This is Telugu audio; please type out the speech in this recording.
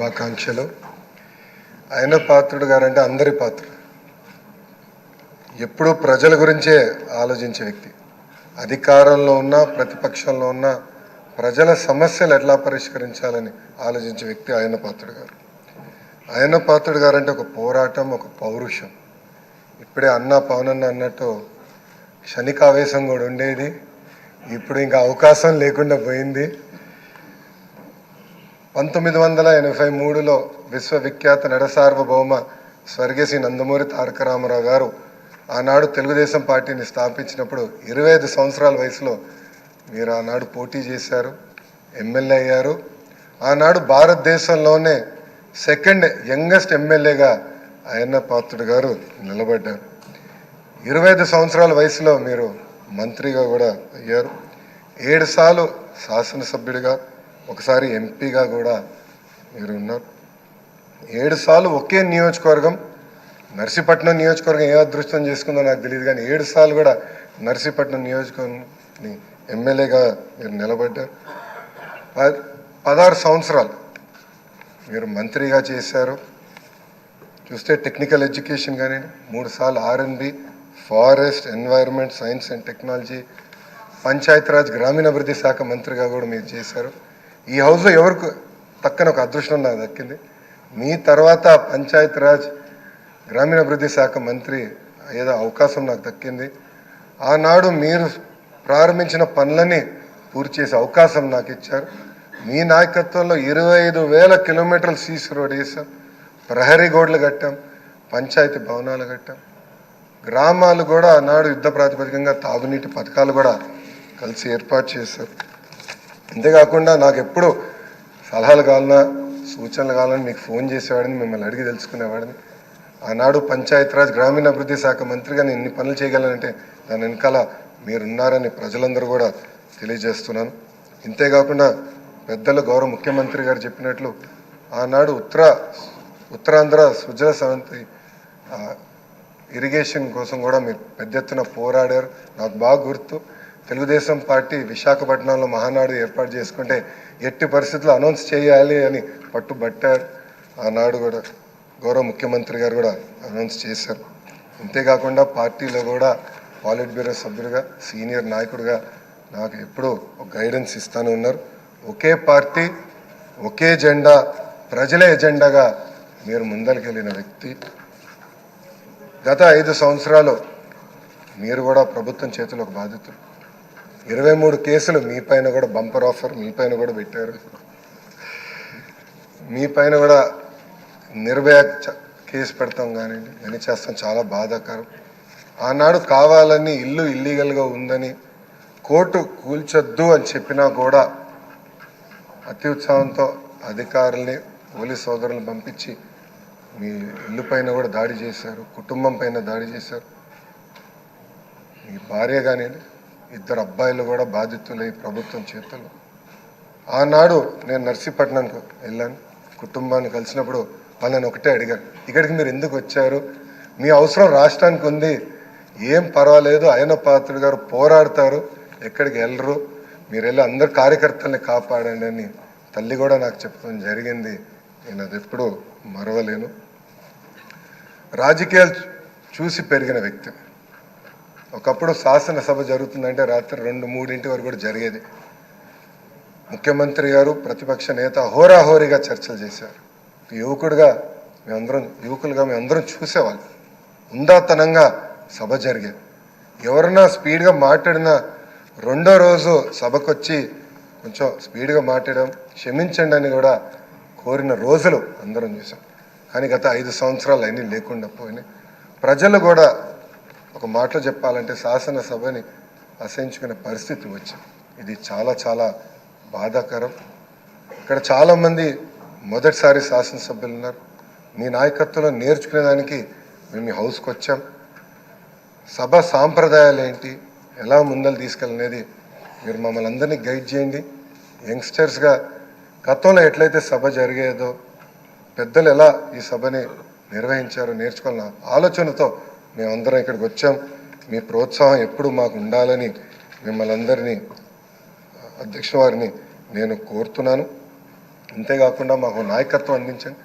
శుభాకాంక్షలు. ఆయన పాత్రుడు గారంటే అందరి పాత్రుడు. ఎప్పుడూ ప్రజల గురించే ఆలోచించే వ్యక్తి. అధికారంలో ఉన్న ప్రతిపక్షంలో ఉన్న ప్రజల సమస్యలు ఎట్లా పరిష్కరించాలని ఆలోచించే వ్యక్తి ఆయన పాత్రుడు గారు. ఆయన పాత్రుడు గారు అంటే ఒక పోరాటం ఒక పౌరుషం. ఇప్పుడే అన్న పవనన్న అన్నట్టు క్షణికావేశం కూడా ఉండేది. ఇప్పుడు ఇంకా అవకాశం లేకుండా పోయింది. పంతొమ్మిది వందల ఎనభై మూడులో విశ్వవిఖ్యాత నడసార్వభౌమ స్వర్గీయ నందమూరి తారక రామారావు గారు ఆనాడు తెలుగుదేశం పార్టీని స్థాపించినప్పుడు ఇరవై ఐదు సంవత్సరాల వయసులో మీరు ఆనాడు పోటీ చేశారు ఎమ్మెల్యే అయ్యారు. ఆనాడు భారతదేశంలోనే సెకండ్ యంగెస్ట్ ఎమ్మెల్యేగా అయ్యన్న పాత్రుడు గారు నిలబడ్డారు. ఇరవై ఐదు సంవత్సరాల వయసులో మీరు మంత్రిగా కూడా అయ్యారు. ఏడు సార్లు శాసనసభ్యుడిగా ఒకసారి ఎంపీగా కూడా మీరు ఉన్నారు ఏడు సార్లు ఒకే నియోజకవర్గం నర్సీపట్నం నియోజకవర్గం ఏ అదృష్టం చేసుకుందో నాకు తెలియదు కానీ ఏడు సార్లు కూడా నర్సీపట్నం నియోజకవర్గం ఎమ్మెల్యేగా మీరు నిలబడ్డారు. ప- పదహారు సంవత్సరాలు మీరు మంత్రిగా చేశారు. చూస్తే టెక్నికల్ ఎడ్యుకేషన్ కానీ మూడు సార్లు RNB forest environment science and technology Panchayati Raj గ్రామీణాభివృద్ధి శాఖ మంత్రిగా కూడా మీరు చేశారు. ఈ హౌస్లో ఎవరికి పక్కన ఒక అదృష్టం నాకు దక్కింది. మీ తర్వాత పంచాయతీరాజ్ గ్రామీణాభివృద్ధి శాఖ మంత్రి ఏదో అవకాశం నాకు దక్కింది. ఆనాడు మీరు ప్రారంభించిన పనులని పూర్తి చేసే అవకాశం నాకు ఇచ్చారు. మీ నాయకత్వంలో ఇరవై ఐదు వేల కిలోమీటర్లు సీసీ రోడ్ వేసాం ప్రహరీ గోడలు కట్టాం. పంచాయతీ భవనాలు కట్టాం. గ్రామాలు కూడా ఆనాడు యుద్ధ ప్రాతిపదికంగా తాగునీటి పథకాలు కూడా కలిసి ఏర్పాటు చేశారు. అంతేకాకుండా నాకు ఎప్పుడు సలహాలు కావాలన్నా సూచనలు కావాలని మీకు ఫోన్ చేసేవాడిని మిమ్మల్ని అడిగి తెలుసుకునేవాడిని. ఆనాడు పంచాయతీరాజ్ గ్రామీణాభివృద్ధి శాఖ మంత్రిగా నేను ఎన్ని పనులు చేయగలనంటే దాని వెనకాల మీరున్నారని ప్రజలందరూ కూడా తెలియజేస్తున్నాను. ఇంతేకాకుండా పెద్దలు గౌరవ ముఖ్యమంత్రి గారు చెప్పినట్లు ఆనాడు ఉత్తర ఉత్తరాంధ్ర సుజల సవంతి ఇరిగేషన్ కోసం కూడా మీరు పెద్ద ఎత్తున పోరాడారు. నాకు బాగా గుర్తు తెలుగుదేశం పార్టీ విశాఖపట్నంలో మహానాడు ఏర్పాటు చేసుకుంటే ఎట్టి పరిస్థితుల్లో అనౌన్స్ చేయాలి అని పట్టుబట్టారు. ఆనాడు కూడా గౌరవ ముఖ్యమంత్రి గారు కూడా అనౌన్స్ చేశారు. అంతేకాకుండా పార్టీలో కూడా పాలిట్ బ్యూరో సభ్యుడిగా సీనియర్ నాయకుడిగా నాకు ఎప్పుడూ ఒక గైడెన్స్ ఇస్తాను ఉన్నారు. ఒకే పార్టీ ఒకే జెండా ప్రజలే ఎజెండాగా మీరు ముందరికెళ్ళిన వ్యక్తి. గత ఐదు సంవత్సరాలు మీరు కూడా ప్రభుత్వం చేతిలో ఒక బాధితులు ఇరవై మూడు కేసులు మీ పైన కూడా బంపర్ ఆఫర్ మీ పైన కూడా పెట్టారు. మీ పైన కూడా నిర్భయ కేసు పెడతాం కానీ అని చేస్తాం చాలా బాధాకరం. ఆనాడు కావాలని ఇల్లు ఇల్లీగల్గా ఉందని కోర్టు కూల్చొద్దు అని చెప్పినా కూడా అతి ఉత్సాహంతో అధికారుల్ని పోలీస్ సోదరులను పంపించి మీ ఇల్లు పైన కూడా దాడి చేశారు కుటుంబం పైన దాడి చేశారు. మీ భార్య కానీ ఇద్దరు అబ్బాయిలు కూడా బాధితులై ప్రభుత్వం చేతులు ఆనాడు నేను నర్సీపట్నంకు వెళ్ళాను. కుటుంబాన్ని కలిసినప్పుడు వాళ్ళని ఒకటే అడిగాను ఇక్కడికి మీరు ఎందుకు వచ్చారు? మీ అవసరం రాష్ట్రానికి ఉంది. ఏం పర్వాలేదు. అయన పాత్రుడు గారు పోరాడతారు. ఎక్కడికి వెళ్ళరు. మీరు వెళ్ళి అందరు కార్యకర్తల్ని కాపాడండి అని తల్లి కూడా నాకు చెప్పడం జరిగింది. నేను అది ఎప్పుడూ మరవలేను. రాజకీయాలు చూసి పెరిగిన వ్యక్తి. ఒకప్పుడు శాసనసభ జరుగుతుందంటే రాత్రి రెండు మూడింటి వరకు కూడా జరిగేది. ముఖ్యమంత్రి గారు ప్రతిపక్ష నేత హోరాహోరీగా చర్చలు చేశారు. యువకుడిగా మేమందరం యువకులుగా మేమందరం చూసేవాళ్ళం. ఉందాతనంగా సభ జరిగేది. ఎవరన్నా స్పీడ్గా మాట్లాడినా రెండో రోజు సభకొచ్చి కొంచెం స్పీడ్గా మాట్లాడడం క్షమించండి అని కూడా కోరిన రోజులు అందరం చూసాం. కానీ గత ఐదు సంవత్సరాలు అన్నీ లేకుండా పోయినాయి. ప్రజలు కూడా ఒక మాటలో చెప్పాలంటే శాసనసభని అసహించుకునే పరిస్థితి వచ్చింది. ఇది చాలా చాలా బాధాకరం. ఇక్కడ చాలామంది మొదటిసారి శాసనసభ్యులు ఉన్నారు. మీ నాయకత్వంలో నేర్చుకునేదానికి మేము మీ హౌస్కి వచ్చాం. సభ సాంప్రదాయాలు ఏంటి? ఎలా ముందలు తీసుకెళ్ళనేది మీరు మమ్మల్ని అందరినీ గైడ్ చేయండి. యంగ్స్టర్స్గా గతంలో ఎట్లయితే సభ జరిగేదో పెద్దలు ఎలా ఈ సభని నిర్వహించారో నేర్చుకోవాలన్న ఆలోచనతో మేమందరం ఇక్కడికి వచ్చాం. మీ ప్రోత్సాహం ఎప్పుడు మాకు ఉండాలని మిమ్మల్ని అందరినీ అధ్యక్ష వారిని నేను కోరుతున్నాను. అంతేకాకుండా మాకు నాయకత్వం అందించండి.